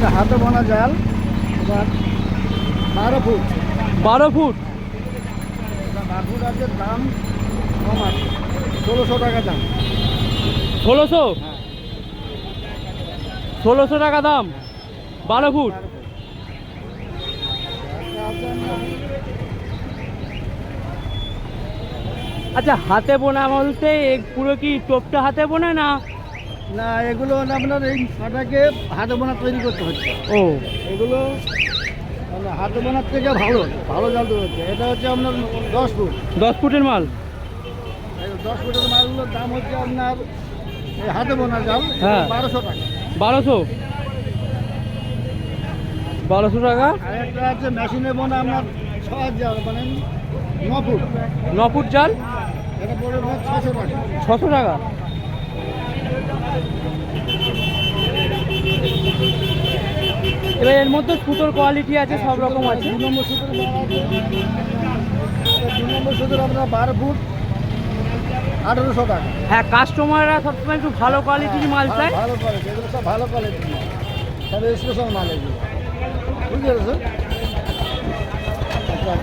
এটা হাতে বোনা জাল এবার বারো ফুট। বারো ফুট? বারো ফুট আছে দাম কম আছে ষোলোশো টাকা দাম। ষোলোশো? হ্যাঁ। ষোলোশো টাকা দাম? বারো ফুট? আচ্ছা হাতে বোনা বলতে পুরো কি টোপটা হাতে বোনা না না এগুলো আপনার এই ফাটাকে হাতে বোনা তৈরি করতে হচ্ছে। ও। এগুলো মানে হাতে বোনার থেকে ভালো ভালো জাল হচ্ছে। এটা হচ্ছে আপনার দশ ফুট। দশ ফুটের মাল? দশ ফুটের মালগুলোর দাম হচ্ছে আপনার এই হাতে বোনা জাল হ্যাঁ। বারোশো টাকা। বারোশো? বারোশো টাকা? একটা আছে মেশিনে বোনা আপনার ছ হাজার মানে ন ফুট। ন ফুট জাল? এটা পড়বে আপনার ছশো টাকা। ছশো টাকা? এবার এর মধ্যে সুতোর কোয়ালিটি আছে সব রকম আছে। দু নম্বর সুতোর দু নম্বর সুতোর আপনার বারো ফুট। আঠেরোশো টাকা। হ্যাঁ কাস্টমাররা সবসময় একটু ভালো কোয়ালিটির মাল চায়। ভালো কোয়ালিটি এগুলো সব ভালো কোয়ালিটির মাল। সব স্পেশাল মাল এগুলো। বুঝতে পেরেছেন? আচ্ছা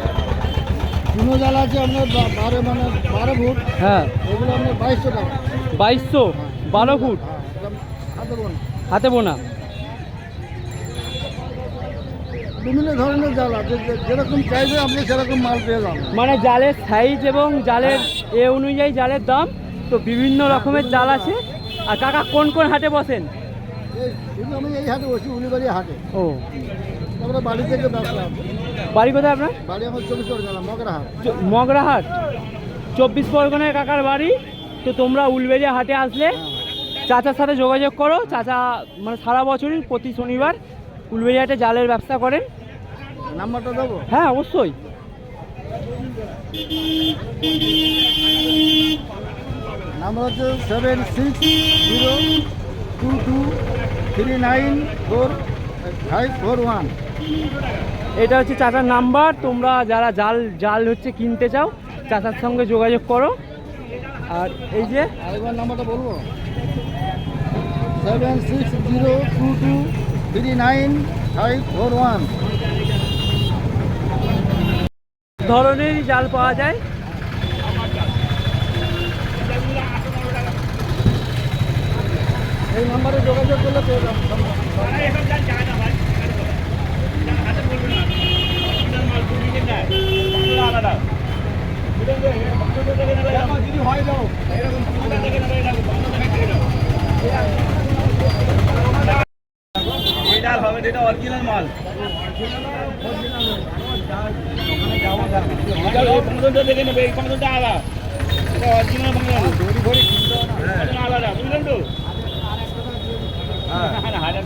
চুনো জাল আছে আপনার বারো মানে বারো ফুট। হ্যাঁ। এগুলো আপনার বাইশশো টাকা। বাইশশো? বারো ফুট? হ্যাঁ হাতে বোনা। বিভিন্ন ধরনের জাল আছে যেরকম চাইবে আপনি সেরকম মাল পেয়ে যাবেন। মানে জালের সাইজ এবং জালের এ অনুযায়ী জালের দাম তো বিভিন্ন রকমের জাল আছে। আর কাকা কোন কোন হাটে বসেন? আমি এই হাটে বসি উলিবাড়ি হাটে। ও। তারপরে বাড়ি থেকে ব্যবসা বাড়ি কোথায় আপনার? বাড়ি আমার চব্বিশ করে গেলাম মগরা হাট। চ- মগরাহাট চব্বিশ পরগনায় কাকার বাড়ি তো তোমরা উলবেড়িয়া হাটে আসলে চাচার সাথে যোগাযোগ করো। চাচা মানে সারা বছরই প্রতি শনিবার হাটে জালের ব্যবসা করেন। নাম্বারটা দেবো? হ্যাঁ অবশ্যই। নাম্বার হচ্ছে seven six zero two two three nine four five four one এটা হচ্ছে চাচার নাম্বার। তোমরা যারা জাল জাল হচ্ছে কিনতে চাও চাচার সঙ্গে যোগাযোগ করো। আর এই যে আরেকবার নাম্বারটা বলব? Seven six zero two two three nine five four one ধরনেরই জাল পাওয়া যায়। এই নাম্বারে যোগাযোগ করলে পেয়ে যাবেন। যদি হয় যাও এটা অরিজিনাল মাল। দেখে নেবে এই পনেরোটা আলাদা। এটা অরিজিনাল বাংলা দড়ি ফড়ি কিনতে হয় না। এটা আলাদা বুঝলেন তো? হ্যাঁ। হাজার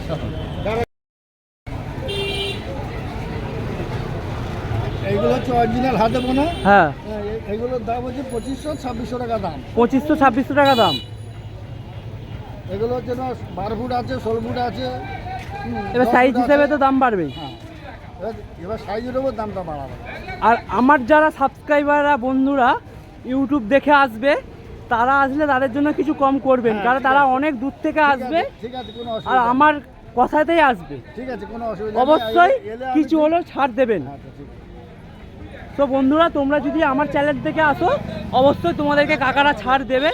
এইগুলো হচ্ছে অরিজিনাল হাতে বোনা। হ্যাঁ। এগুলোর দাম হচ্ছে পঁচিশশো ছাব্বিশশো টাকা দাম। পঁচিশশো ছাব্বিশশো টাকা দাম। এগুলো হচ্ছে না বারো ফুট আছে ষোলো ফুট আছে। এবার সাইজ হিসেবে তো দাম বাড়বেই। হ্যাঁ। এবার এবার সাইজের উপর দামটা বাড়াবে। আর আমার যারা সাবস্ক্রাইবাররা বন্ধুরা ইউটিউব দেখে আসবে তারা আসলে তাদের জন্য কিছু কম করবেন হ্যাঁ, কারণ তারা অনেক দূর থেকে আসবে আর আমার কথাতেই আসবে। ঠিক আছে কোনো অসুবিধা অবশ্যই কিছু হলেও ছাড় দেবেন। আচ্ছা। তো বন্ধুরা তোমরা যদি আমার চ্যানেল থেকে আসো অবশ্যই তোমাদেরকে কাকারা ছাড় দেবে।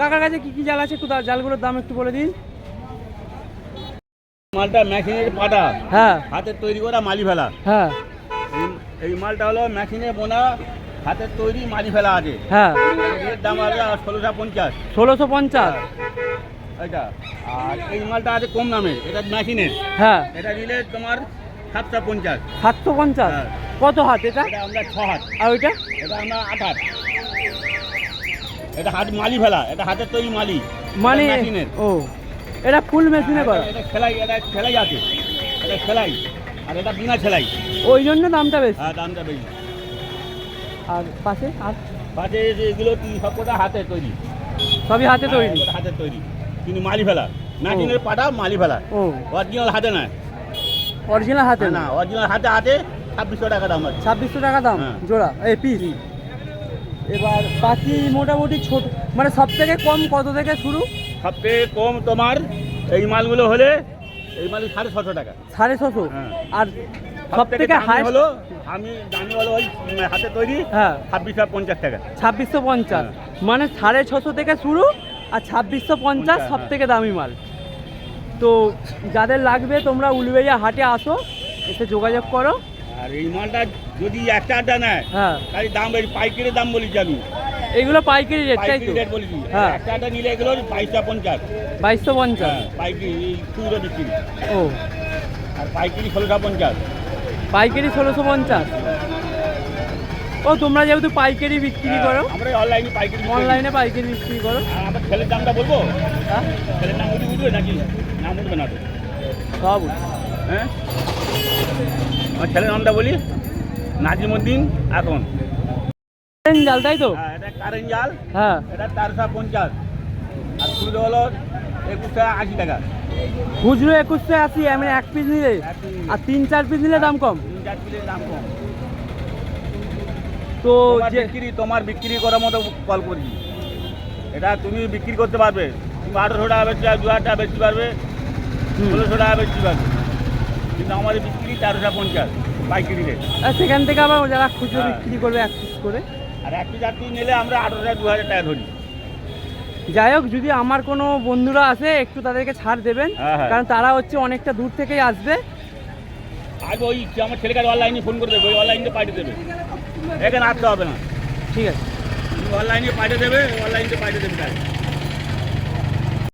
কাকার কাছে কি কি জাল আছে একটু জালগুলোর দাম একটু বলে দিন। মালটা মেশিনের পাটা। হ্যাঁ। হাতের তৈরি করা মালি ফেলা। হ্যাঁ। এই- মালটা হলো মেশিনে বোনা হাতের তৈরি মালি ফেলা আছে। হ্যাঁ। এর দাম আছে ষোলোটা পঞ্চাশ। ষোলোশো পঞ্চাশ। এটা আর এই মালটা আছে কম দামের এটা মেশিনের হ্যাঁ। এটা দিলে তোমার সাতটা পঞ্চাশ। সাতশো পঞ্চাশ? হ্যাঁ। কত হাত এটা? আমরা ছ হাত। আর ওইটা? এটা আমরা আট হাত। এটা হাত মালি ফেলা এটা হাতের তৈরি মালি। মালি ও। এটা ফুল মেশিনে করা। এটা সেলাই এটা সেলাই আছে। এটা সেলাই আর এটা বিনা সেলাই। ওই জন্য দামটা বেশি। হ্যাঁ দামটা বেশি। আর পাশে আর? পাশে এগুলো কি সব কটা হাতের তৈরি। সবই হাতে তৈরি? হ্যাঁ, এগুলো হাতের তৈরি। কিন্তু মালি ফেলা। মেশিনের পাটা মালি ফেলা। ও। অরিজিনাল হাতে নয়। অরিজিনাল হাতে না অরিজিনাল হাতে হাতে ছাব্বিশশো টাকা দাম আছে। ছাব্বিশশো টাকা দাম হ্যাঁ। জোড়া এই পিস এবার বাকি মোটামুটি ছোট মানে সব থেকে কম কত থেকে শুরু? সবচেয়ে কম তোমার এই মালগুলো হলে এই মাল সাড়ে ছশো টাকা। সাড়ে ছশো? হ্যাঁ। আর সব থেকে হাই হলো আমি দামি হলো ওই হাতে তৈরি হ্যাঁ। ছাব্বিশশো পঞ্চাশ টাকা। ছাব্বিশশো পঞ্চাশ। হ্যাঁ। মানে সাড়ে ছশো থেকে শুরু আর ছাব্বিশশো পঞ্চাশ সব হ্যাঁ। থেকে দামি মাল। তো যাদের লাগবে তোমরা উলুবেড়িয়া হাটে আসো এসে যোগাযোগ করো। আর এই মালটা যদি একটা আড্ডা নেয় হ্যাঁ। তাই দাম পাইকারি দাম বলেছি আমি। এগুলো পাইকারি রেট তাই তো? হ্যাঁ। একটা নিলে এগুলো বাইশটা পঞ্চাশ। বাইশশো পঞ্চাশ? হ্যাঁ পাইকারি খুচরো বিক্রি। ও। আর পাইকারি ষোলোটা পঞ্চাশ। পাইকারি ষোলোশো পঞ্চাশ? ও তোমরা যেহেতু পাইকারি বিক্রি হ্যাঁ, করো আমরা অনলাইনে পাইকারি অনলাইনে পাইকারি বিক্রি করো। আমার ছেলের দামটা বলব? হ্যাঁ? ছেলের নাম উঠে উঠবে নাকি? নাম উঠবে না তো। সব হ্যাঁ? আমার ছেলের নামটা বলি নাজিমুদ্দিন এখন জাল তাই তো? হ্যাঁ। এটা কারেন্ট জাল হ্যাঁ। এটা চারশো পঞ্চাশ। আর খুচরো হলো একুশ টাকা আশি টাকা। খুচরো একুশশো আশি আমি এক পিস নিলে। আর তিন চার পিস নিলে দাম কম? তিন চার কিলোর দাম কম। তো যে বিক্রি তোমার বিক্রি করার মতো কল করি। এটা তুমি বিক্রি করতে পারবে। তুমি আঠারোশো টাকা বেচতে পারবে দু হাজার টাকা বেচতে পারবে ষোলোশো টাকা বেচতে পারবে। কিন্তু আমাদের বিক্রি তেরোশো পঞ্চাশ পাইকারি রেট। সেখান থেকে আবার যারা খুচরো হ্যাঁ। বিক্রি করবে এক পিস করে? আর একটু যাত্রী নিলে আমরা আঠারো হাজার দু হাজার টাকা ধরি। যাই হোক যদি আমার কোনো বন্ধুরা আসে একটু তাদেরকে ছাড় দেবেন। হ্যাঁ, হ্যাঁ। কারণ তারা হচ্ছে অনেকটা দূর থেকেই আসবে। আগে ওই আমার ছেলেকে অনলাইনে ফোন করে দেবে ওই অনলাইনে পাঠিয়ে দেবে। এখানে আসতে হবে না। ঠিক আছে। অনলাইনে পাঠিয়ে দেবে অনলাইনে পাঠিয়ে দেবে তাই।